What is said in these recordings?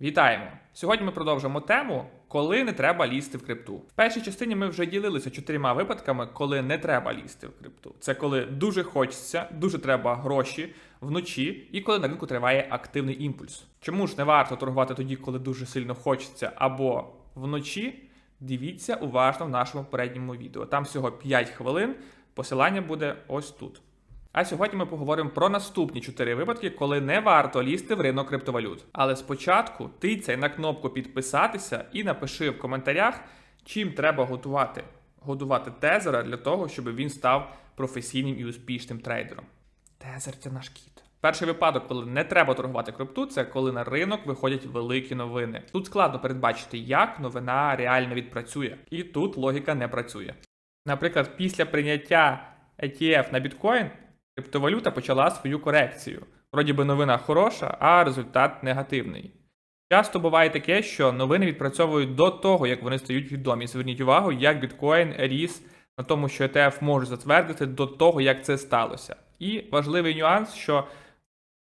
Вітаємо! Сьогодні ми продовжимо тему, коли не треба лізти в крипту. В першій частині ми вже ділилися чотирма випадками, коли не треба лізти в крипту. Це коли дуже хочеться, дуже треба гроші вночі, і коли на ринку триває активний імпульс. Чому ж не варто торгувати тоді, коли дуже сильно хочеться, або вночі? Дивіться уважно в нашому попередньому відео. Там всього 5 хвилин. Посилання буде ось тут. А сьогодні ми поговоримо про наступні чотири випадки, коли не варто лізти в ринок криптовалют. Але спочатку тицяй на кнопку підписатися і напиши в коментарях, чим треба готувати. Годувати тезера для того, щоб він став професійним і успішним трейдером. Тезер це наш кіт. Перший випадок, коли не треба торгувати крипту, це коли на ринок виходять великі новини. Тут складно передбачити, як новина реально відпрацює, і тут логіка не працює. Наприклад, після прийняття ETF на біткоін криптовалюта почала свою корекцію. Вроді би новина хороша, а результат негативний. Часто буває таке, що новини відпрацьовують до того, як вони стають відомі. Зверніть увагу, як біткоін ріс на тому, що ETF може затвердити до того, як це сталося. І важливий нюанс, що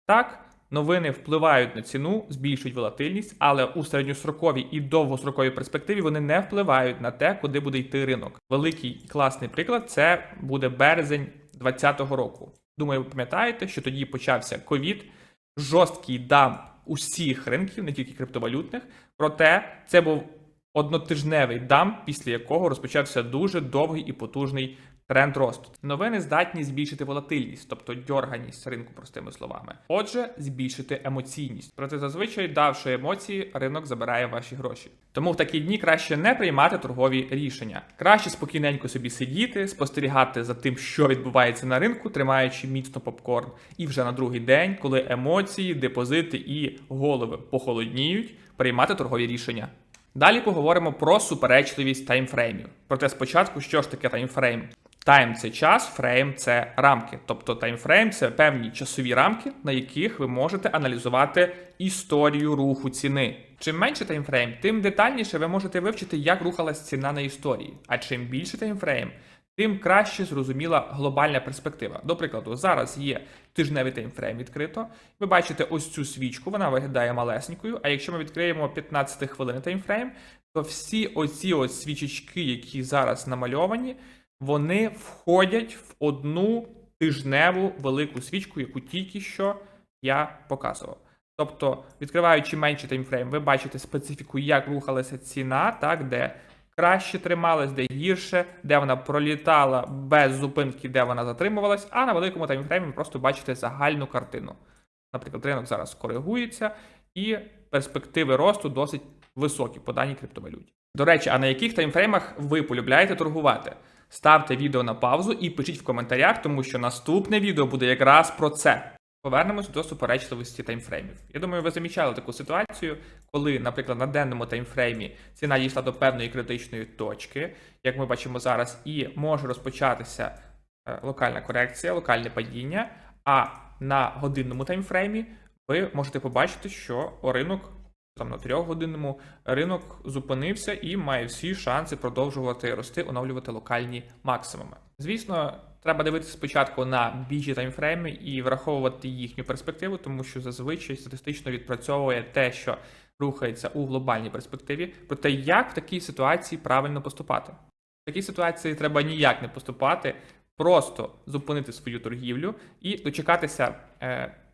так, новини впливають на ціну, збільшують волатильність, але у середньостроковій і довгостроковій перспективі вони не впливають на те, куди буде йти ринок. Великий і класний приклад це буде березень 2020 року. Думаю, ви пам'ятаєте, що тоді почався ковід, жорсткий дамп усіх ринків, не тільки криптовалютних. Проте це був однотижневий дамп, після якого розпочався дуже довгий і потужний тренд росту. Новини здатні збільшити волатильність, тобто дьорганість ринку, простими словами. Отже, збільшити емоційність. Проте зазвичай, давши емоції, ринок забирає ваші гроші. Тому в такі дні краще не приймати торгові рішення. Краще спокійненько собі сидіти, спостерігати за тим, що відбувається на ринку, тримаючи міцно попкорн. І вже на другий день, коли емоції, депозити і голови похолодніють, приймати торгові рішення. Далі поговоримо про суперечливість таймфреймів. Проте спочатку, що ж таке таймфрейм? Тайм це час, фрейм це рамки. Тобто таймфрейм це певні часові рамки, на яких ви можете аналізувати історію руху ціни. Чим менше таймфрейм, тим детальніше ви можете вивчити, як рухалась ціна на історії. А чим більше таймфрейм, тим краще зрозуміла глобальна перспектива. До прикладу, зараз є тижневий таймфрейм відкрито. Ви бачите ось цю свічку, вона виглядає малесенькою. А якщо ми відкриємо 15 хвилин таймфрейм, то всі оці ось свічечки, які зараз намальовані, вони входять в одну тижневу велику свічку, яку тільки що я показував. Тобто, відкриваючи менший таймфрейм, ви бачите специфіку, як рухалася ціна, так, де краще трималась, де гірше, де вона пролітала без зупинки, де вона затримувалась, а на великому таймфреймі ви просто бачите загальну картину. Наприклад, ринок зараз коригується, і перспективи росту досить високі по даній криптовалюті. До речі, а на яких таймфреймах ви полюбляєте торгувати? Ставте відео на паузу і пишіть в коментарях, тому що наступне відео буде якраз про це. Повернемось до суперечливості таймфреймів. Я думаю, ви замічали таку ситуацію, коли, наприклад, на денному таймфреймі ціна дійшла до певної критичної точки, як ми бачимо зараз, і може розпочатися е, локальна корекція, локальне падіння. А на годинному таймфреймі ви можете побачити, що ринок там на трьохгодинному ринок зупинився і має всі шанси продовжувати рости, оновлювати локальні максимуми. Звісно, треба дивитися спочатку на більші таймфрейми і враховувати їхню перспективу, тому що зазвичай статистично відпрацьовує те, що рухається у глобальній перспективі. Проте як в такій ситуації правильно поступати? В такій ситуації треба ніяк не поступати, просто зупинити свою торгівлю і дочекатися.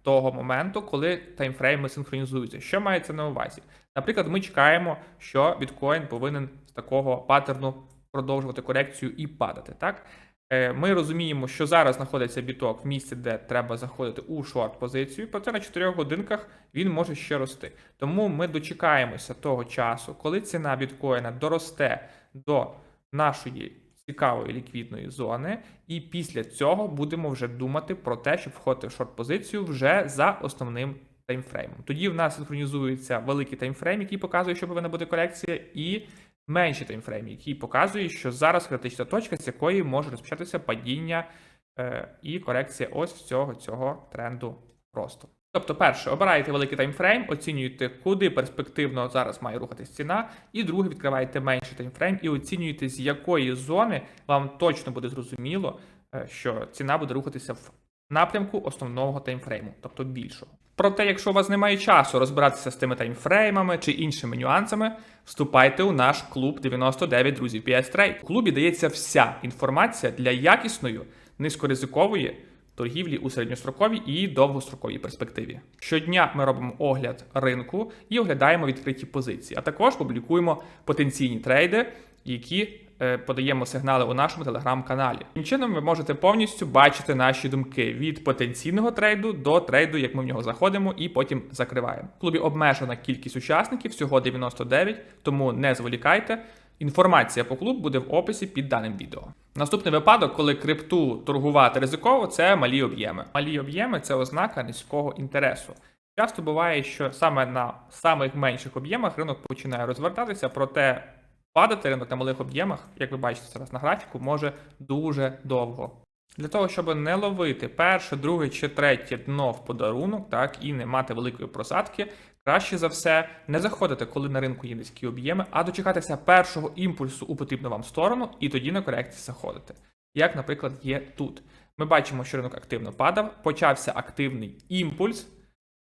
Того моменту, коли таймфрейми синхронізуються. Що мається на увазі? Наприклад, ми чекаємо, що біткоін повинен з такого паттерну продовжувати корекцію і падати. Так? Е, Ми розуміємо, що зараз знаходиться біток в місці, де треба заходити у шорт-позицію, проте на 4 годинках він може ще рости. Тому ми дочекаємося того часу, коли ціна біткоїна доросте до нашої цікавої ліквідної зони, і після цього будемо вже думати про те, щоб входити в шорт-позицію вже за основним таймфреймом. Тоді в нас синхронізується великий таймфрейм, який показує, що повинна бути корекція, і менший таймфрейм, який показує, що зараз критична точка, з якої може розпочатися падіння е, і корекція ось цього цього тренду росту. Тобто, перше, обираєте великий таймфрейм, оцінюєте, куди перспективно зараз має рухатись ціна, і друге, відкриваєте менший таймфрейм і оцінюєте, з якої зони вам точно буде зрозуміло, е, що ціна буде рухатися в напрямку основного таймфрейму, тобто більшого. Проте, якщо у вас немає часу розбиратися з тими таймфреймами чи іншими нюансами, вступайте у наш клуб 99 друзів PS Trade. У клубі дається вся інформація для якісної, низькоризикової торгівлі у середньостроковій і довгостроковій перспективі. Щодня ми робимо огляд ринку і оглядаємо відкриті позиції, а також публікуємо потенційні трейди, які е, подаємо сигнали у нашому телеграм-каналі. Таким чином ви можете повністю бачити наші думки від потенційного трейду до трейду, як ми в нього заходимо і потім закриваємо. В клубі обмежена кількість учасників, всього 99, тому не зволікайте. Інформація по клубу буде в описі під даним відео. Наступний випадок, коли крипту торгувати ризиково, це малі об'єми. Малі об'єми це ознака низького інтересу. Часто буває, що саме на самих менших об'ємах ринок починає розвертатися, проте падати ринок на малих об'ємах, як ви бачите зараз на графіку, може дуже довго. Для того, щоб не ловити перше, друге чи третє дно в подарунок, так і не мати великої просадки, краще за все не заходити, коли на ринку є низькі об'єми, а дочекатися першого імпульсу у потрібну вам сторону, і тоді на корекції заходити. Як, наприклад, є тут. Ми бачимо, що ринок активно падав, почався активний імпульс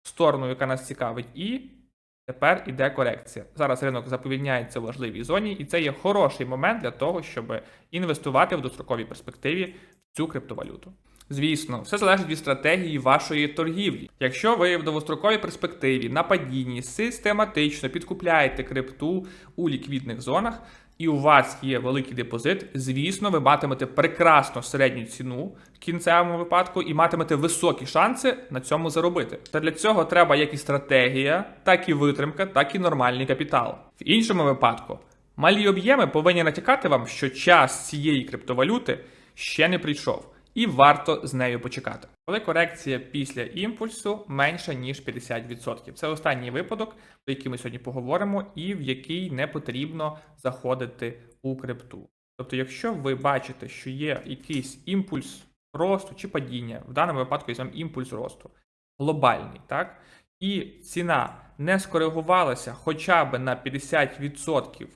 в сторону, яка нас цікавить, і тепер іде корекція. Зараз ринок заповільняється в важливій зоні, і це є хороший момент для того, щоб інвестувати в достроковій перспективі в цю криптовалюту. Звісно, все залежить від стратегії вашої торгівлі. Якщо ви в довгостроковій перспективі на падінні систематично підкупляєте крипту у ліквідних зонах, і у вас є великий депозит, звісно, ви матимете прекрасну середню ціну в кінцевому випадку і матимете високі шанси на цьому заробити. Та для цього треба як і стратегія, так і витримка, так і нормальний капітал. В іншому випадку малі об'єми повинні натякати вам, що час цієї криптовалюти ще не прийшов. І варто з нею почекати. Коли корекція після імпульсу менша ніж 50%. Це останній випадок, про який ми сьогодні поговоримо, і в який не потрібно заходити у крипту. Тобто, якщо ви бачите, що є якийсь імпульс росту чи падіння, в даному випадку є імпульс росту, глобальний, так? І ціна не скоригувалася хоча б на 50%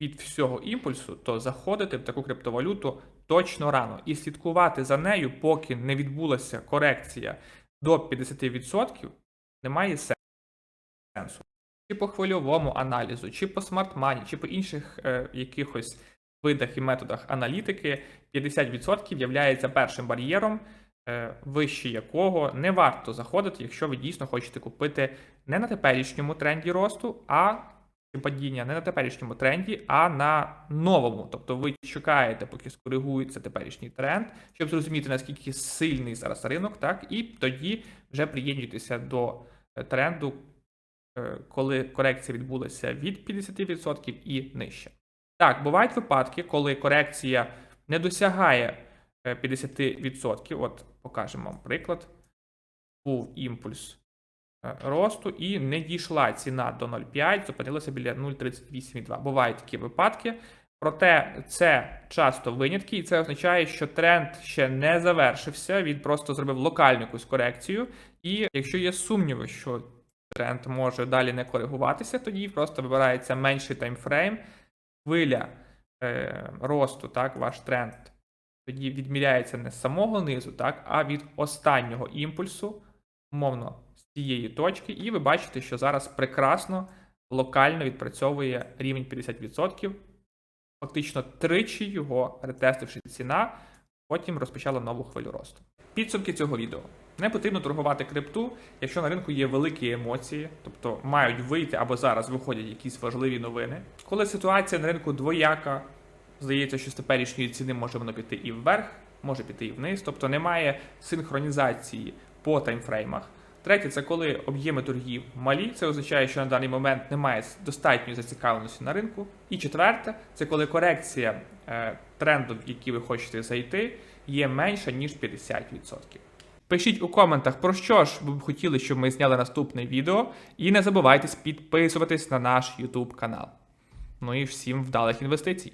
від всього імпульсу, то заходити в таку криптовалюту точно рано і слідкувати за нею, поки не відбулася корекція до 50%, немає сенсу. Чи по хвильовому аналізу, чи по смарт-мані, чи по інших е, якихось видах і методах аналітики, 50% є першим бар'єром, е, вище якого не варто заходити, якщо ви дійсно хочете купити не на теперішньому тренді росту, а падіння не на теперішньому тренді, а на новому. Тобто ви чекаєте, поки скоригується теперішній тренд, щоб зрозуміти, наскільки сильний зараз ринок, так, і тоді вже приєднуйтеся до е, тренду, е, коли корекція відбулася від 50% і нижче. Так, бувають випадки, коли корекція не досягає 50%. От покажемо вам приклад. Був імпульс Е, росту і не дійшла ціна до 0,5, зупинилася біля 0,38,2. Бувають такі випадки. Проте це часто винятки, і це означає, що тренд ще не завершився. Він просто зробив локальну якусь корекцію. І якщо є сумніви, що тренд може далі не коригуватися, тоді просто вибирається менший таймфрейм, хвиля е, росту, так, ваш тренд. Тоді відміряється не з самого низу, так, а від останнього імпульсу, умовно, цієї точки, і ви бачите, що зараз прекрасно локально відпрацьовує рівень 50%. Фактично тричі його ретестивши ціна, потім розпочала нову хвилю росту. Підсумки цього відео. Не потрібно торгувати крипту, якщо на ринку є великі емоції, тобто мають вийти або зараз виходять якісь важливі новини. Коли ситуація на ринку двояка, здається, що з теперішньої ціни може воно піти і вверх, може піти і вниз, тобто немає синхронізації по таймфреймах. Третє, це коли об'єми торгів малі, це означає, що на даний момент немає достатньої зацікавленості на ринку. І четверте, це коли корекція е, тренду, в який ви хочете зайти, є менша ніж 50%. Пишіть у коментах, про що ж ви б хотіли, щоб ми зняли наступне відео, і не забувайте підписуватись на наш YouTube канал. Ну і всім вдалих інвестицій!